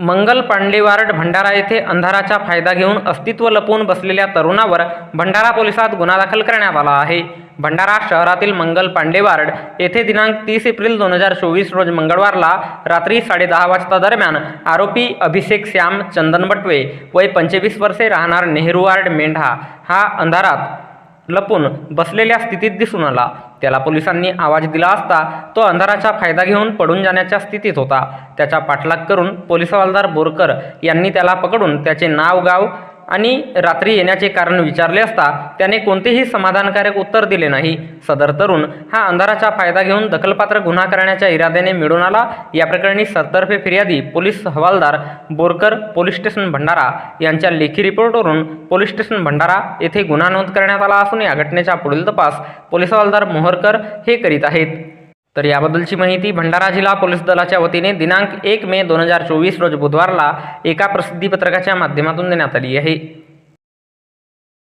मंगल पांडेवार्ड भंडारा येथे अंधाराचा फायदा घेऊन अस्तित्व लपवून बसलेल्या तरुणावर भंडारा पोलिसात गुन्हा दाखल करण्यात आला आहे. भंडारा शहरातील मंगल पांडेवार्ड येथे दिनांक तीस एप्रिल दोन हजार चोवीस रोज मंगळवारला रात्री साडेदहा वाजता दरम्यान आरोपी अभिषेक श्याम चंदन बटवे वय पंचवीस वर्षे राहणार नेहरू वार्ड मेंढा हा अंधारात लपून बसलेल्या स्थितीत दिसून आला. त्याला पोलिसांनी आवाज दिला असता तो अंधाराचा फायदा घेऊन पडून जाण्याच्या स्थितीत होता. त्याचा पाठलाग करून पोलीस हवालदार बोरकर यांनी त्याला पकडून त्याचे नाव गाव आणि रात्री येण्याचे कारण विचारले असता त्याने कोणतेही समाधानकारक उत्तर दिले नाही. सदर तरुण हा अंधाराचा फायदा घेऊन दखलपात्र गुन्हा करण्याच्या इराद्याने मिळून आला. या प्रकरणी सत्तर्फे फिर्यादी पोलीस हवालदार बोरकर पोलीस स्टेशन भंडारा यांच्या लेखी रिपोर्टवरून पोलीस स्टेशन भंडारा येथे गुन्हा नोंद करण्यात आला असून या घटनेचा पुढील तपास पोलीस हवालदार मोहरकर हे करीत आहेत. तर याबद्दलची माहिती भंडारा जिल्हा पोलीस दलाच्या वतीने दिनांक एक मे दोन हजार चोवीस रोज बुधवारला एका प्रसिद्धीपत्रकाच्या माध्यमातून देण्यात आली आहे.